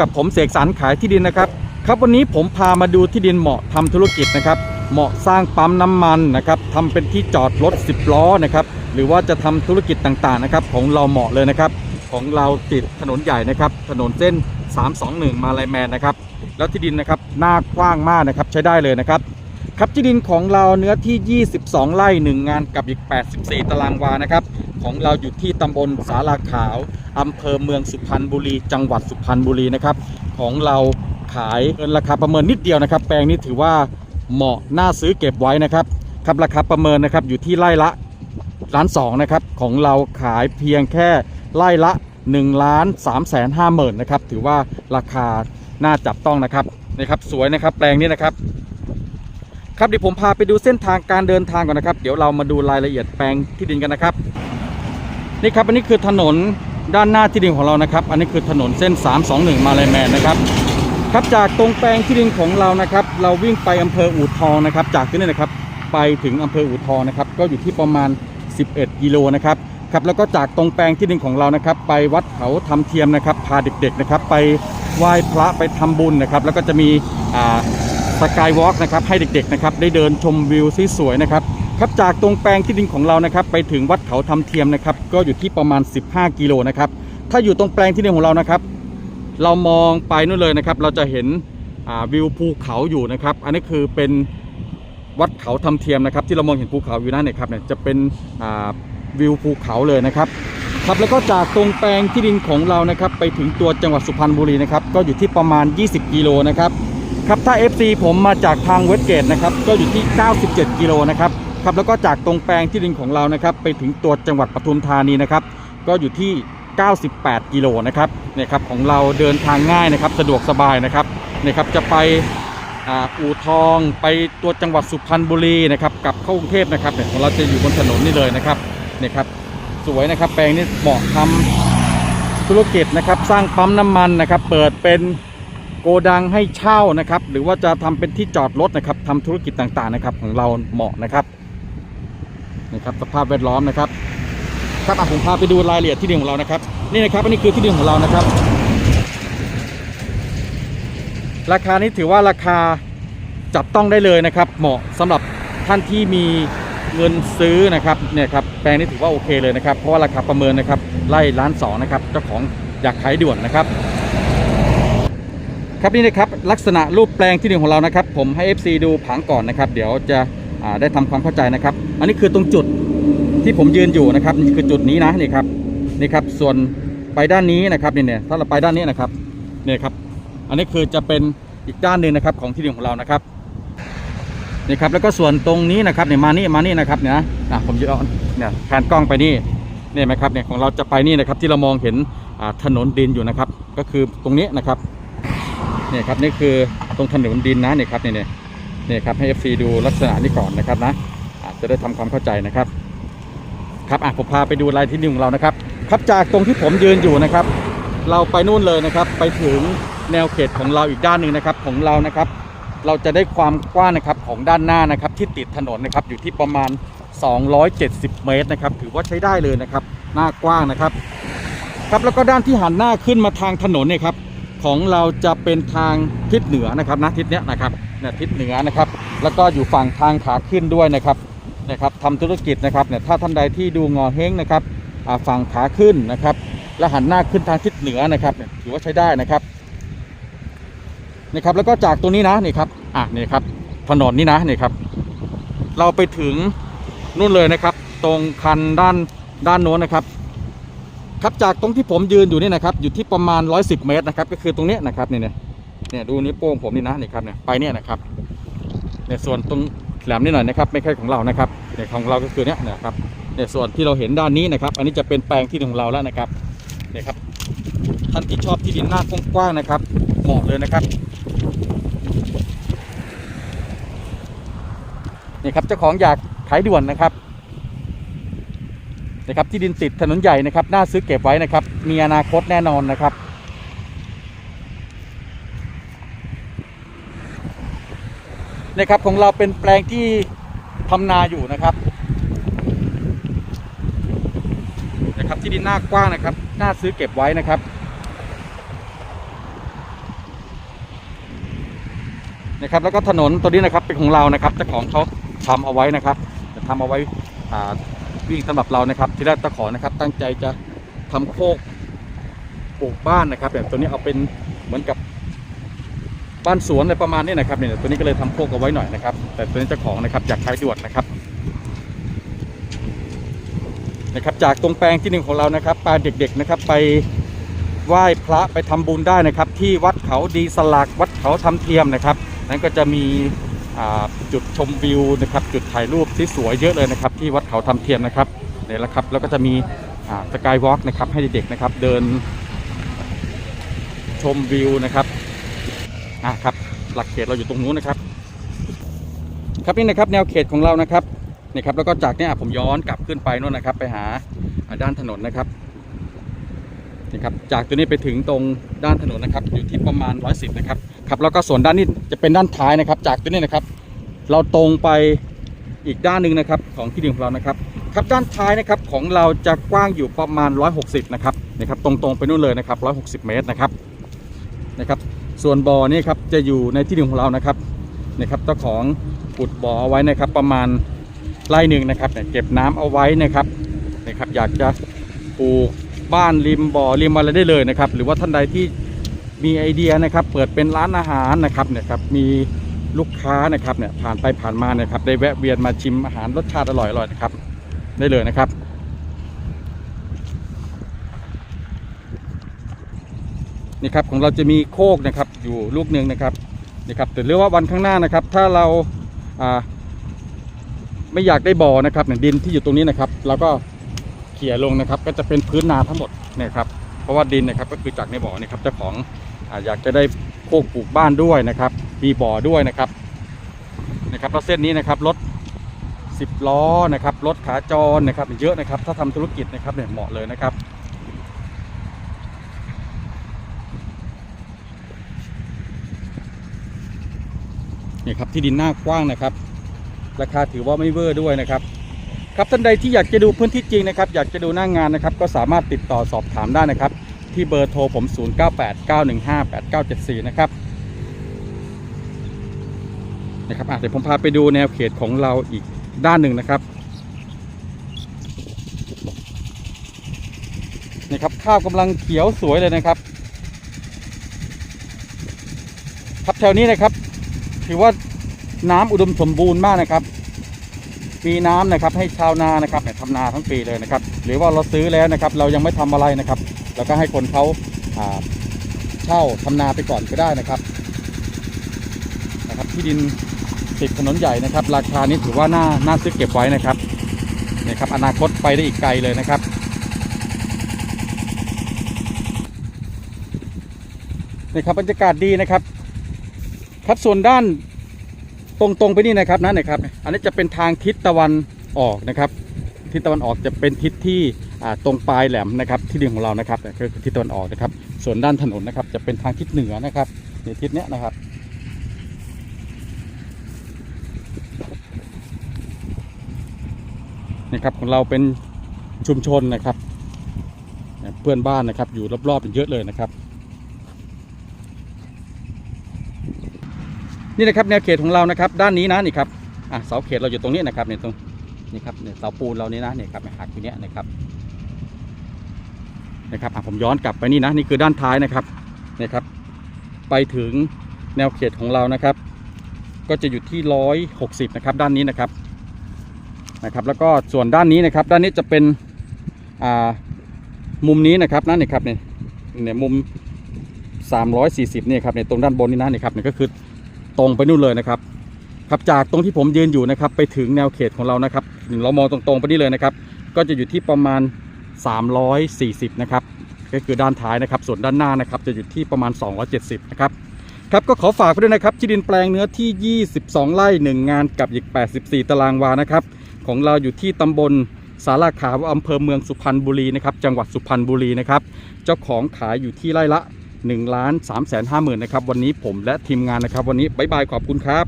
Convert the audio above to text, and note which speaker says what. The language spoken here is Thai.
Speaker 1: กับผมเสกสรรขายที่ดินนะครับ ครับวันนี้ผมพามาดูที่ดินเหมาะทำธุรกิจนะครับ เหมาะสร้างปั๊มน้ำมันนะครับทำเป็นที่จอดรถ 10 ล้อนะครับ หรือว่าจะทำธุรกิจต่างๆนะครับ ของเราเหมาะเลยนะครับ ของเราติดถนนใหญ่นะครับ ถนนเส้น 321 มาลายแมนนะครับ แล้วที่ดินนะครับหน้ากว้างมากนะครับใช้ได้เลยนะครับ ครับที่ดินของเราเนื้อที่ 22 ไร่ 1 งานกับอีก 84 ตารางวานะครับ ของเราอยู่ที่ตำบลสาลาขาว อำเภอเมืองสุพรรณบุรี จังหวัดสุพรรณบุรีนะครับ ของเราขายเกินราคาประเมินนิดเดียวนะครับ แปลงนี้ถือว่าเหมาะน่าซื้อเก็บไว้นะครับ ครับราคาประเมินนะครับอยู่ที่ไร่ละล้านสองนะครับของเราขายเพียงแค่ไร่ละ1ล้าน3แสนห้าหมื่นนะครับถือว่าราคาน่าจับต้องนะครับนะครับสวยนะครับแปลงนี้นะครับ ครับเดี๋ยวผมพาไปดูเส้นทางการเดินทางก่อนนะครับ เดี๋ยวเรามาดูรายละเอียดแปลงที่ดินกันนะครับ นี่ครับอันนี้คือถนน ด้านหน้าที่ดินของเรานะครับ อันนี้คือถนนเส้น 321 มาลายแมนนะครับครับจากตรงแปลงที่ดินของเรานะครับ เราวิ่งไปอำเภออู่ทองนะครับ จากที่นี่นะครับไปถึงอำเภออู่ทองนะครับ ก็อยู่ที่ประมาณ 11 กิโลนะครับครับแล้วก็จากตรงแปลงที่ดินของเรานะครับ ไปวัดเขาทำเทียมนะครับ พาเด็กๆนะครับ ไปไหว้พระไปทำบุญนะครับ แล้วก็จะมีอ่าสกายวอล์กนะครับให้เด็กๆนะครับได้เดินชมวิวที่สวยนะครับ ครับจากตรงแปลงที่ดินของเรานะครับ ไปถึงวัดเขาทำเทียมนะครับ ก็อยู่ที่ประมาณ 15 กิโลนะครับ ถ้าอยู่ตรงแปลงที่ดินของเรานะครับ เรามองไปนู่นเลยนะครับ เราจะเห็นวิวภูเขาอยู่นะครับ อันนี้คือเป็นวัดเขาทำเทียมนะครับ ที่เรามองเห็นภูเขาอยู่นั่นเนี่ยครับเนี่ยจะเป็นวิวภูเขาเลยนะครับครับแล้วก็จากตรงแปลงที่ดินของเรานะครับ ไปถึงตัวจังหวัดสุพรรณบุรีนะครับ ก็อยู่ที่ประมาณ 20 กิโลนะครับครับถ้า FC ผมมาจากทางเวสเกตนะครับ ก็อยู่ที่ 97 กิโลนะครับ ครับแล้วก็จากตรงแปลงที่ดินของเรานะครับ ไปถึงตัวจังหวัดปทุมธานีนะครับ ก็อยู่ที่ 98 กิโลนะครับเนี่ยครับของเราเดินทางง่ายนะครับ สะดวกสบายนะครับเนี่ยครับจะไปอู่ทองไปตัวจังหวัดสุพรรณบุรีนะครับกลับเข้ากรุงเทพนะครับเนี่ยของเราจะอยู่บนถนนนี่เลยนะครับเนี่ยครับสวยนะครับ แปลงนี้เหมาะทำธุรกิจนะครับสร้างปั๊มน้ำมันนะครับ เปิดเป็นโกดังให้เช่านะครับ หรือว่าจะทำเป็นที่จอดรถนะครับทำธุรกิจต่างๆนะครับ ของเราเหมาะนะครับ นี่ครับสภาพแวดล้อมนะครับครับอะผมพาไปดูรายละเอียดที่ดินของเรานะครับ นี่นะครับอันนี้คือที่ดินของเรานะครับ ราคานี้ถือว่าราคาจับต้องได้เลยนะครับ เหมาะสำหรับท่านที่มีเงินซื้อนะครับเนี่ยครับแปลงนี้ถือว่าโอเคเลยนะครับ เพราะว่าราคาประเมินนะครับไล่ล้านสองนะครับเจ้าของอยากขายด่วนนะครับ ครับนี่นะครับลักษณะรูปแปลงที่ดินของเรานะครับ ผมให้ FC ดูผังก่อนนะครับ เดี๋ยวจะ ได้ทำความเข้าใจนะครับ อันนี้คือตรงจุดที่ผมยืนอยู่นะครับนี่คือจุดนี้นะนี่ครับนี่ครับส่วนไปด้านนี้นะครับนี่เนี่ยถ้าเราไปด้านนี้นะครับเนี่ยครับ อันนี้คือจะเป็นอีกด้านหนึ่งนะครับของที่ดินของเรานะครับนี่ครับแล้วก็ส่วนตรงนี้นะครับเนี่ยมานี่มานี่นะครับเนี่ยนะอะผมจะเอาเนี่ยแผนกล้องไปนี่เนี่ยไหมครับเนี่ยของเราจะไปนี่นะครับที่เรามองเห็นถนนดินอยู่นะครับ ก็คือตรงนี้นะครับเนี่ยครับนี่คือตรงถนนดินนะเนี่ยครับเนี่ยเนี่ยเนี่ยครับให้ FC ดูลักษณะนี้ก่อนนะครับนะอาจจะได้ทำความเข้าใจนะครับ ครับอะผมพาไปดูรายที่ดินของเรานะครับ ครับจากตรงที่ผมยืนอยู่นะครับ เราไปนู่นเลยนะครับ ไปถึงแนวเขตของเราอีกด้านหนึ่งนะครับ ของเรานะครับ เราจะได้ความกว้างนะครับของด้านหน้านะครับ ที่ติดถนนนะครับอยู่ที่ประมาณ 270 เมตรนะครับ ถือว่าใช้ได้เลยนะครับ หน้ากว้างนะครับ ครับแล้วก็ด้านที่หันหน้าขึ้นมาทางถนนเนี่ยครับของเราจะเป็นทางทิศเหนือนะครับนะทิศเนี้ยนะครับ เนี่ยทิศเหนือนะครับ แล้วก็อยู่ฝั่งทางขาขึ้นด้วยนะครับนะครับทำธุรกิจนะครับเนี่ยถ้าท่านใดที่ดูงอเฮงนะครับฝั่งขาขึ้นนะครับ และหันหน้าขึ้นทางทิศเหนือนะครับเนี่ยถือว่าใช้ได้นะครับนี่ครับแล้วก็จากตรงนี้นะนี่ครับอะนี่ครับถนนนี่นะนี่ครับ เราไปถึงนู่นเลยนะครับ ตรงคันด้านด้านโน้นนะครับ ครับจากตรงที่ผมยืนอยู่นี่นะครับ อยู่ที่ประมาณ 110 เมตรนะครับ ก็คือตรงนี้นะครับนี่เนี่ย เนี่ยดูนิ้วโป้งผมนี่นะนี่ครับเนี่ยไปเนี่ยนะครับเนี่ยส่วนตรงแหลมนิดหน่อยนะครับ ไม่ใช่ของเรานะครับเนี่ยของเราก็คือเนี้ยนะครับเนี่ยส่วนที่เราเห็นด้านนี้นะครับ อันนี้จะเป็นแปลงที่ของเราแล้วนะครับเนี่ยครับท่านที่ชอบที่ดินหน้ากว้างๆนะครับเหมาะเลยนะครับนี่ครับเจ้าของอยากขายด่วนนะครับนะครับที่ดินติดถนนใหญ่นะครับน่าซื้อเก็บไว้นะครับ มีอนาคตแน่นอนนะครับ นะครับของเราเป็นแปลงที่ทำนาอยู่นะครับนะครับที่ดินหน้ากว้างนะครับน่าซื้อเก็บไว้นะครับนะครับแล้วก็ถนนตัวนี้นะครับเป็นของเรานะครับเจ้าของเขาทำเอาไว้นะครับจะทำเอาไว้อ่าวิ่งสำหรับเรานะครับที่แรกเจ้าของนะครับ ตั้งใจจะทำโคกปลูกบ้านนะครับแบบตัวนี้เอาเป็นเหมือนกับ บ้านสวนอะไรประมาณนี้นะครับเนี่ยตัวนี้ก็เลยทำโคกเอาไว้หน่อยนะครับ แต่ตัวนี้เจ้าของนะครับอยากใช้ด่วนนะครับนะครับจากตรงแปลงที่หนึ่งของเรานะครับพาเด็กๆนะครับไปไหว้พระไปทำบุญได้นะครับ ที่วัดเขาดีสลักวัดเขาทำเทียมนะครับ นั้นก็จะมีจุดชมวิวนะครับ จุดถ่ายรูปที่สวยเยอะเลยนะครับ ที่วัดเขาทำเทียมนะครับเนี่ยแหละครับแล้วก็จะมีสกายวอล์กนะครับให้เด็กๆนะครับเดินชมวิวนะครับ อะครับ หลักเขตเราอยู่ตรงนู้นนะครับ ครับนี่นะครับแนวเขตของเรานะครับนี่ครับแล้วก็จากเนี้ยผมย้อนกลับขึ้นไปนู่นนะครับ ไปหาอ่าด้านถนนนะครับนี่ครับจากตัวนี้ไปถึงตรงด้านถนนนะครับ อยู่ที่ประมาณ 110 นะครับครับแล้วก็ส่วนด้านนี้จะเป็นด้านท้ายนะครับ จากตัวนี้นะครับ เราตรงไปอีกด้านหนึ่งนะครับของที่ดินของเรานะครับ ครับด้านท้ายนะครับของเราจะกว้างอยู่ประมาณ 160 นะครับนี่ครับ ตรงๆไปนู่นเลยนะครับ 160 เมตรนะครับนะครับ ส่วนบ่อนี่ครับจะอยู่ในที่ดินของเรานะครับนี่ครับเจ้าของขุดบ่อเอาไว้นะครับประมาณไร่หนึ่งนะครับเนี่ยเก็บน้ำเอาไว้นะครับนะครับอยากจะปลูกบ้านริมบ่อริมอะไรได้เลยนะครับ หรือว่าท่านใดที่มีไอเดียนะครับ เปิดเป็นร้านอาหารนะครับเนี่ยครับมีลูกค้านะครับเนี่ยผ่านไปผ่านมาเนี่ยครับได้แวะเวียนมาชิมอาหารรสชาติอร่อยๆนะครับ ได้เลยนะครับ นี่ครับของเราจะมีโคกนะครับอยู่ลูกหนึ่งนะครับนี่ครับแต่เรื่องว่าวันข้างหน้านะครับ ถ้าเราไม่อยากได้บ่อนะครับเนี่ยดินที่อยู่ตรงนี้นะครับเราก็เขี่ยลงนะครับ ก็จะเป็นพื้นนาทั้งหมดนี่ครับ เพราะว่าดินนะครับก็คือจากในบ่อนี่ครับเจ้าของอยากจะได้โคกปลูกบ้านด้วยนะครับ มีบ่อด้วยนะครับนะครับแล้วเส้นนี้นะครับรถ10ล้อนะครับรถขาจรนะครับเยอะนะครับ ถ้าทำธุรกิจนะครับเนี่ยเหมาะเลยนะครับ นี่ครับที่ดินหน้ากว้างนะครับ ราคาถือว่าไม่เวอร์ด้วยนะครับ ครับท่านใดที่อยากจะดูพื้นที่จริงนะครับ อยากจะดูหน้างงานนะครับ ก็สามารถติดต่อสอบถามได้นะครับ ที่เบอร์โทรผม 0989158974 นะครับนะครับอะเดี๋ยวผมพาไปดูแนวเขตของเราอีกด้านหนึ่งนะครับนี่ครับข้าวกำลังเขียวสวยเลยนะครับครับแถวนี้นะครับ ถือว่าน้ำอุดมสมบูรณ์มากนะครับ มีน้ำนะครับให้ชาวนานะครับเนี่ยทำนาทั้งปีเลยนะครับ หรือว่าเราซื้อแล้วนะครับ เรายังไม่ทำอะไรนะครับเราก็ให้คนเขาอ่าเช่าทำนาไปก่อนก็ได้นะครับนะครับ ที่ดินติดถนนใหญ่นะครับ ราคานี้ถือว่าน่าน่าซื้อเก็บไว้นะครับนี่ยครับอนาคตไปได้อีกไกลเลยนะครับนี่ครับบรรยากาศดีนะครับ ครับส่วนด้านตรงๆไปนี่นะครับนั่นนะครับ อันนี้จะเป็นทางทิศตะวันออกนะครับทิศตะวันออกจะเป็นทิศที่ตรงปลายแหลมนะครับ ที่ดินของเรานะครับก็คือทิศตะวันออกนะครับ ส่วนด้านถนนนะครับ จะเป็นทางทิศเหนือนะครับในทิศเนี้ยนะครับนี่ครับของเราเป็นชุมชนนะครับเนี่ยเพื่อนบ้านนะครับ อยู่รอบๆเยอะเลยนะครับ นี่นะครับแนวเขตของเรานะครับด้านนี้นะนี่ครับอะเสาเขตเราอยู่ตรงนี้นะครับเนี่ยตรงนี่ครับเนี่ยเสาปูนเรานี่นะเนี่ยครับหักอยู่เนี้ยนะครับนะครับอะผมย้อนกลับไปนี่นะนี่คือด้านท้ายนะครับนี่ครับ ไปถึงแนวเขตของเรานะครับ ก็จะอยู่ที่ร้อยหกสิบนะครับด้านนี้นะครับนะครับ แล้วก็ส่วนด้านนี้นะครับ ด้านนี้จะเป็นอ่ามุมนี้นะครับนั่นนี่ครับเนี่ยเนี่ยมุม 340เนี่ยครับในตรงด้านบนนี่นะนี่ครับนี่ก็คือ ตรงไปนู่นเลยนะครับครับจากตรงที่ผมยืนอยู่นะครับ ไปถึงแนวเขตของเรานะครับเรามองตรงๆไปนี่เลยนะครับ ก็จะอยู่ที่ประมาณ 340 นะครับ ก็คือด้านท้ายนะครับ ส่วนด้านหน้านะครับ จะอยู่ที่ประมาณ 270 นะครับครับก็ขอฝากไว้ด้วยนะครับที่ดินแปลงเนื้อที่ 22 ไร่ 1 งานกับอีก 84 ตารางวานะครับ ของเราอยู่ที่ตำบลสาราขาวอำเภอเมืองสุพรรณบุรีนะครับ จังหวัดสุพรรณบุรีนะครับ เจ้าของขายอยู่ที่ไร่ละ 1ล้าน3แสน5หมื่นนะครับวันนี้ผมและทีมงานนะครับ วันนี้บ๊ายบายขอบคุณครับ